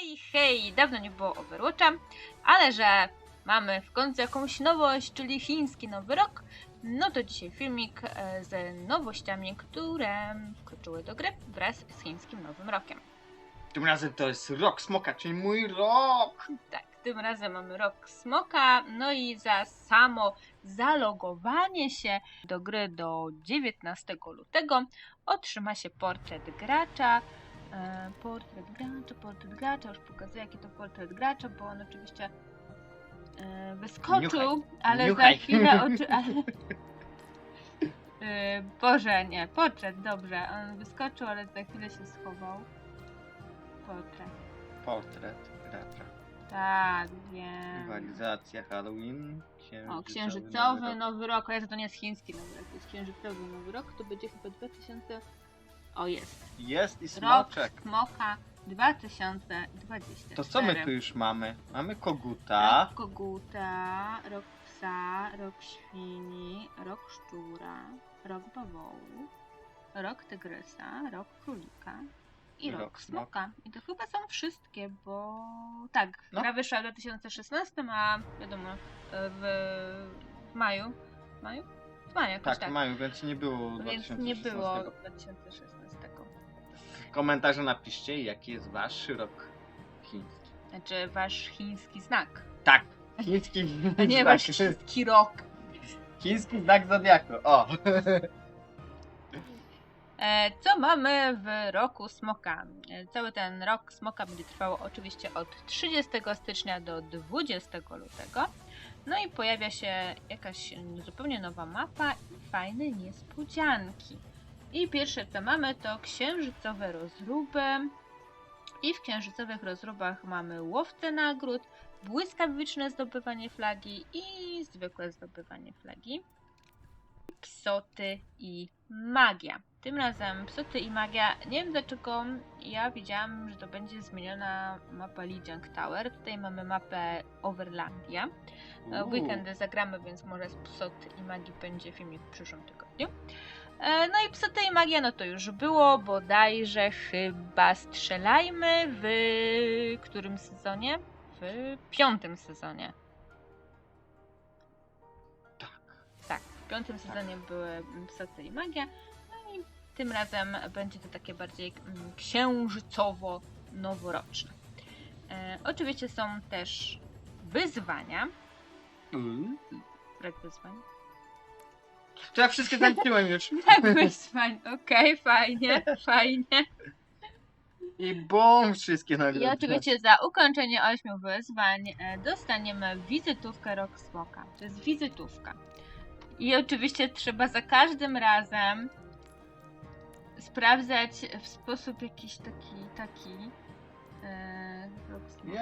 Hej, hej! Dawno nie było Overwatcha, ale że mamy w końcu jakąś nowość, czyli chiński nowy rok, no to dzisiaj filmik e, z nowościami, które wkroczyły do gry wraz z chińskim nowym rokiem. Tym razem to jest rok smoka, czyli mój rok! Tak, tym razem mamy rok smoka, no i za samo zalogowanie się do gry do 19 lutego otrzyma się portret gracza. E, portret gracza, portret gracza, już pokazuję jaki to portret gracza, bo on oczywiście e, wyskoczył, Niuchaj. ale Niuchaj. za chwilę oczy... Ale... E, Boże, nie, portret, dobrze, on wyskoczył, ale za chwilę się schował. Portret. Portret gracza. Tak, wiem. Rywalizacja Halloween. Księżycowy, O, księżycowy nowy rok. nowy rok, ale to nie jest chiński nowy rok, to jest księżycowy nowy rok, to będzie chyba 2000... O, jest. Jest i Rok smoczek. smoka 2024. To co my tu już mamy? Mamy koguta. Rok koguta, rok psa, rok świni, rok szczura, rok bawołu, rok tygrysa, rok królika i rok, Rok smoka. smoka. I to chyba są wszystkie, bo tak, No. gra wyszła w 2016, a wiadomo, w, w maju, w maju? W maju jakoś Tak, tak. mają, więc nie było Więc 2016. nie było 2016. W komentarzu napiszcie, jaki jest wasz rok chiński. Znaczy wasz chiński znak. Tak, chiński A nie znak. wasz chiński rok. Chiński znak zodiaku. O! E, Co mamy w roku smoka? E, Cały ten rok smoka będzie trwał oczywiście od 30 stycznia do 20 lutego. No i pojawia się jakaś mm, zupełnie nowa mapa i fajne niespodzianki. I pierwsze co mamy to księżycowe rozruby. I w księżycowych rozrubach mamy łowcę nagród, błyskawiczne zdobywanie flagi i zwykłe zdobywanie flagi. Psoty i magia. Tym razem Psoty i magia. Nie wiem dlaczego ja widziałam, że to będzie zmieniona mapa Lijiang Tower. Tutaj mamy mapę Overlandia. W Uuu. weekendy zagramy, więc może z Psot i magii będzie filmik w przyszłym tygodniu. E, No i Psoty i magia, no to już było bodajże chyba strzelajmy w którym sezonie? W piątym sezonie. Tak. Tak, w piątym sezonie były Psoty i magia. No i tym razem będzie to takie bardziej mm, księżycowo-noworoczne. E, oczywiście są też wyzwania. Uuu. Brak wyzwań. To ja wszystkie zaliczyłem już. Brak wyzwań, okej, fajnie, fajnie. I bum, wszystkie nagrody. I oczywiście za ukończenie ośmiu wyzwań e, dostaniemy wizytówkę Rock Smoka. To jest wizytówka. I oczywiście trzeba za każdym razem sprawdzać w sposób jakiś taki, taki e, Rock Smoka.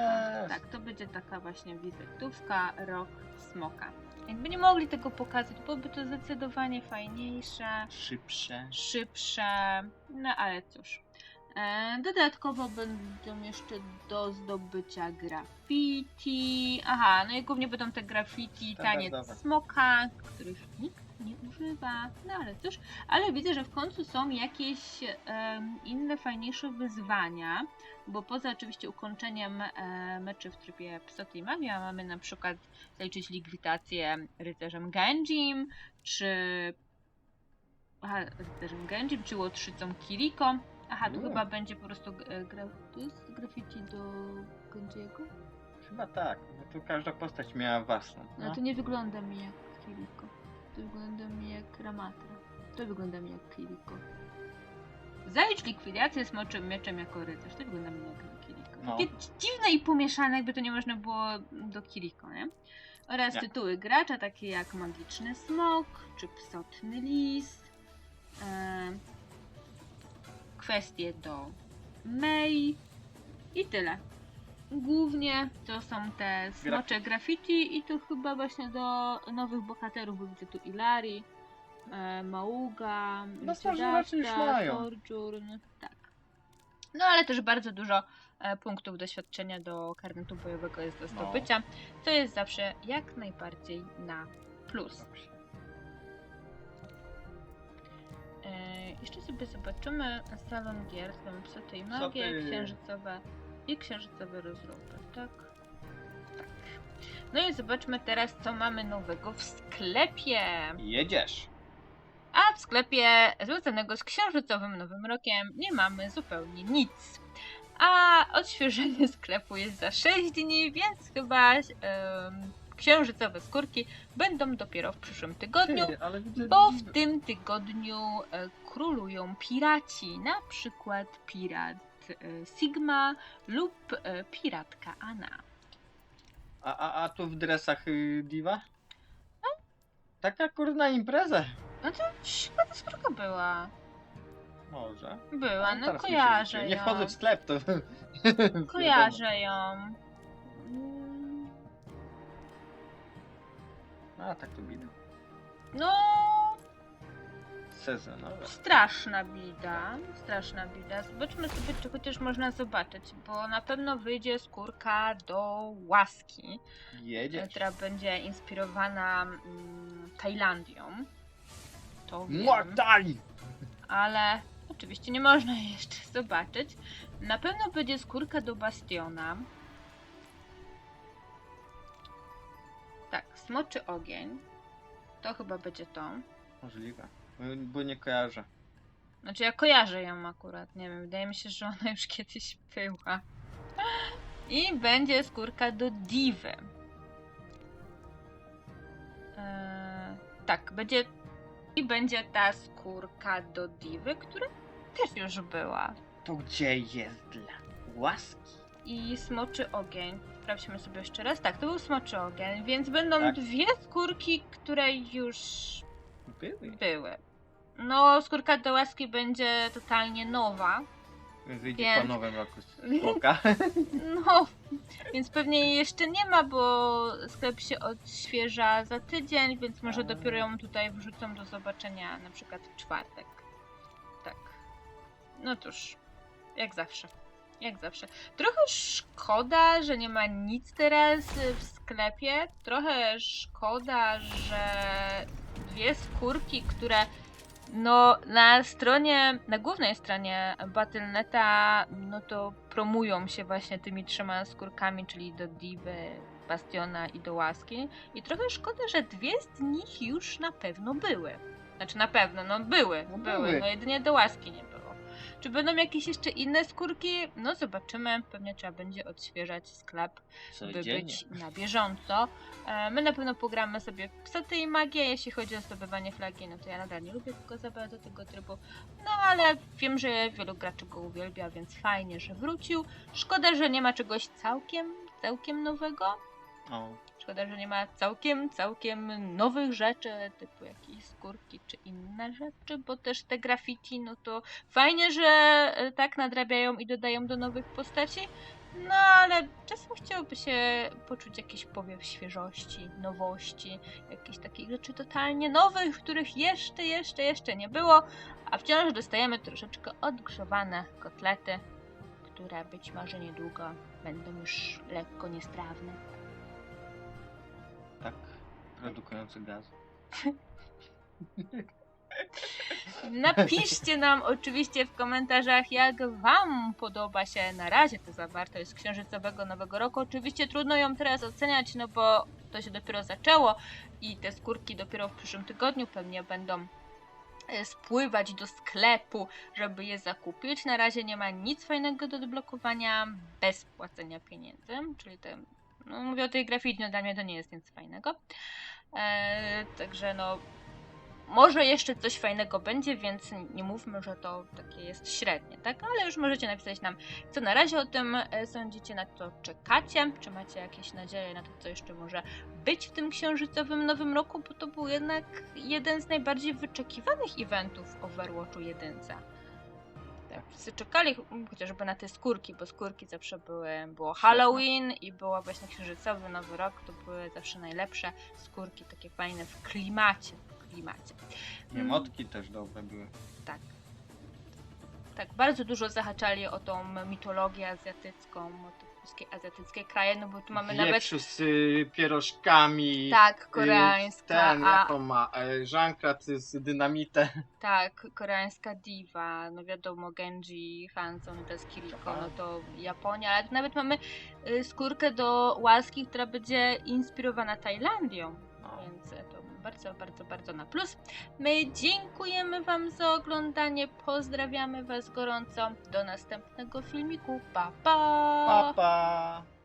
Jest. Tak, to będzie taka właśnie wizytówka Rock Smoka. Jakby nie mogli tego pokazać, byłoby to zdecydowanie fajniejsze Szybsze. szybsze, no ale cóż. E, dodatkowo będą jeszcze do zdobycia graffiti. Aha, no i głównie będą te graffiti, taniec Standardowe. smoka, których nikt nie używa. No ale cóż, ale widzę, że w końcu są jakieś em, inne, fajniejsze wyzwania, bo poza oczywiście ukończeniem e, meczy w trybie Magia mamy na przykład zaliczyć likwidację rycerzem Genjim, czy Aha, rycerzem Genjim, czy łotrzycą Kiriko. Aha, tu Mm. chyba będzie po prostu e, gra... To jest graffiti do Genjiego? Chyba tak. No to każda postać miała własną. No No. to nie wygląda mi jak Kiriko. To wygląda mi jak Ramatra. To wygląda mi jak Kiriko. Zalicz likwidację smoczym mieczem jako rycerz. To wygląda mi jak Kiriko. No. Takie dziwne i pomieszane, jakby to nie można było do Kiriko, nie? Oraz Nie. tytuły gracza, takie jak Magiczny Smok, czy Psotny Lis. E, kwestie do Mei i tyle. Głównie to są te smocze graffiti i to chyba właśnie do nowych bohaterów, bo widzę tu Ilari, e, Mauga, No, raczej już mają. Tak. No ale też bardzo dużo e, punktów doświadczenia do karnetu bojowego jest do No. zdobycia, co jest zawsze jak najbardziej na plus. E, jeszcze sobie zobaczymy salon gier, tam psoty i magie, Psoty. księżycowe I księżycowe rozróby, tak? Tak. No i zobaczmy teraz, co mamy nowego w sklepie. Jedziesz. A w sklepie związanego z księżycowym Nowym Rokiem nie mamy zupełnie nic. A odświeżenie sklepu jest za 6 dni, więc chyba em, księżycowe skórki będą dopiero w przyszłym tygodniu. Ty. Bo w tym tygodniu e, królują piraci, na przykład pirat e, Sigma lub e, piratka Anna. A, a, a tu w dresach y, diwa? Taka kurna impreza. No to chyba ta skórka była. Może. Była, no teraz mi się kojarzę rzuciło. Nie ją. wchodzę w sklep, to... Kojarzę ją. A, tak to widać. No, Sezonowe. straszna bida, straszna bida. Zobaczmy sobie, czy chociaż można zobaczyć, bo na pewno wyjdzie skórka do łaski. Jedziesz. która będzie inspirowana mm, Tajlandią. To wiem, ale oczywiście nie można jej jeszcze zobaczyć. Na pewno będzie skórka do Bastiona. Tak, smoczy ogień. To chyba będzie to. Możliwe. Bo, nie kojarzę. Znaczy ja kojarzę ją akurat, nie wiem, wydaje mi się, że ona już kiedyś była. I będzie skórka do diwy. Eee, tak, będzie i będzie ta skórka do diwy, która też już była. To gdzie jest dla łaski? I smoczy ogień. Sprawdźmy sobie jeszcze raz. Tak, to był smoczy ogień, więc będą Tak. dwie skórki, które już Były. były. No, skórka do łaski będzie totalnie nowa. Wyjdzie Więc- po nowym roku spłoka. No, więc pewnie jej jeszcze nie ma, bo sklep się odświeża za tydzień, więc może A. dopiero ją tutaj wrzucą do zobaczenia na przykład w czwartek. Tak. No cóż, jak zawsze. Jak zawsze. Trochę szkoda, że nie ma nic teraz w sklepie. Trochę szkoda, że dwie skórki, które no na stronie, na głównej stronie Battle.neta, no to promują się właśnie tymi trzema skórkami, czyli do Divy, Bastiona i do Łaski. I trochę szkoda, że dwie z nich już na pewno były. Znaczy na pewno, no były, No były, były. no jedynie do Łaski nie było. Czy będą jakieś jeszcze inne skórki? No zobaczymy, pewnie trzeba będzie odświeżać sklep by być na bieżąco. E, My na pewno pogramy sobie Psoty i Magię. Jeśli chodzi o zdobywanie flagi, no to ja nadal nie lubię tylko za bardzo tego trybu. No ale wiem, że wielu graczy go uwielbia, więc fajnie, że wrócił. Szkoda, że nie ma czegoś całkiem, całkiem nowego. O, Szkoda, że nie ma całkiem, całkiem nowych rzeczy, typu jakieś skórki czy inne rzeczy, bo też te graffiti, no to fajnie, że e, tak nadrabiają i dodają do nowych postaci, no ale czasem chciałoby się poczuć jakiś powiew świeżości, nowości, jakichś takich rzeczy totalnie nowych, których jeszcze, jeszcze, jeszcze nie było, a wciąż dostajemy troszeczkę odgrzewane kotlety, które być może niedługo będą już lekko niestrawne. Tak. Produkujący gaz. Napiszcie nam oczywiście w komentarzach, jak Wam podoba się na razie ta zawartość z księżycowego Nowego Roku. Oczywiście trudno ją teraz oceniać, no bo to się dopiero zaczęło i te skórki dopiero w przyszłym tygodniu pewnie będą e, spływać do sklepu, żeby je zakupić. Na razie nie ma nic fajnego do odblokowania bez płacenia pieniędzy, czyli te, no mówię o tej grafice, no dla mnie to nie jest nic fajnego. E, także no może jeszcze coś fajnego będzie, więc nie mówmy, że to takie jest średnie, tak? Ale już możecie napisać nam, co na razie o tym e, sądzicie, na co czekacie, czy macie jakieś nadzieje na to, co jeszcze może być w tym księżycowym nowym roku, bo to był jednak jeden z najbardziej wyczekiwanych eventów Overwatchu 1. Tak, wszyscy czekali ch- chociażby na te skórki, bo skórki zawsze były, było Halloween i było właśnie księżycowy Nowy Rok, to były zawsze najlepsze skórki, takie fajne w klimacie, w klimacie. Mm, Emotki też dobre były. Tak. Tak, bardzo dużo zahaczali o tą mitologię azjatycką, o te wszystkie azjatyckie kraje, no bo tu mamy nawet z y, pierożkami. tak, y, koreańska, Ten, a jaką ma? E, Żankrat z dynamitem. tak, koreańska diva, no wiadomo Genji, Hanson, też Kiriko, Aha. no to Japonia, ale nawet mamy y, skórkę do łaski, która będzie inspirowana Tajlandią, więc e, to bardzo, bardzo, bardzo na plus. My dziękujemy Wam za oglądanie, pozdrawiamy Was gorąco, do następnego filmiku, pa pa! Pa, pa.